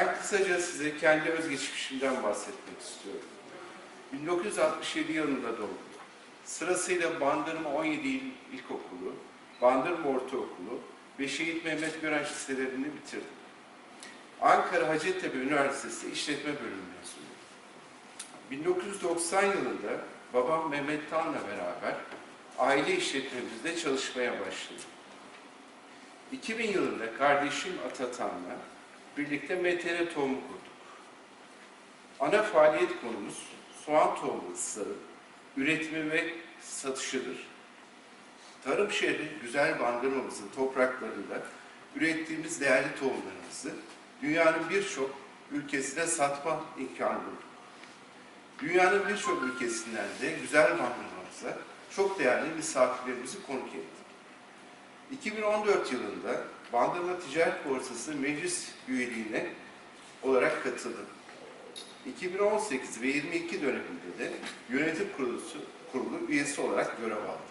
Ben kısaca size kendi özgeçmişimden bahsetmek istiyorum. 1967 yılında doğdum. Sırasıyla Bandırma 17 İl İlkokulu, Bandırma Ortaokulu ve Şehit Mehmet Gören liselerini bitirdim. Ankara Hacettepe Üniversitesi İşletme Bölümü mezunuyum. 1990 yılında babam Mehmet Tan'la beraber aile işletmemizde çalışmaya başladım. 2000 yılında kardeşim Atatan'la birlikte MTR tohumu kurduk. Ana faaliyet konumuz soğan tohumu ısıları, üretimi ve satışıdır. Tarım şehri güzel bandırmamızın topraklarında ürettiğimiz değerli tohumlarımızı dünyanın birçok ülkesine satma imkanı bulduk. Dünyanın birçok ülkesinden de güzel bandırmamıza çok değerli misafirlerimizi konuk ettik. 2014 yılında Bandırma Ticaret Borsası meclis üyeliğine olarak katıldım. 2018 ve 22 döneminde de yönetim kurulu, kurulu üyesi olarak görev aldım.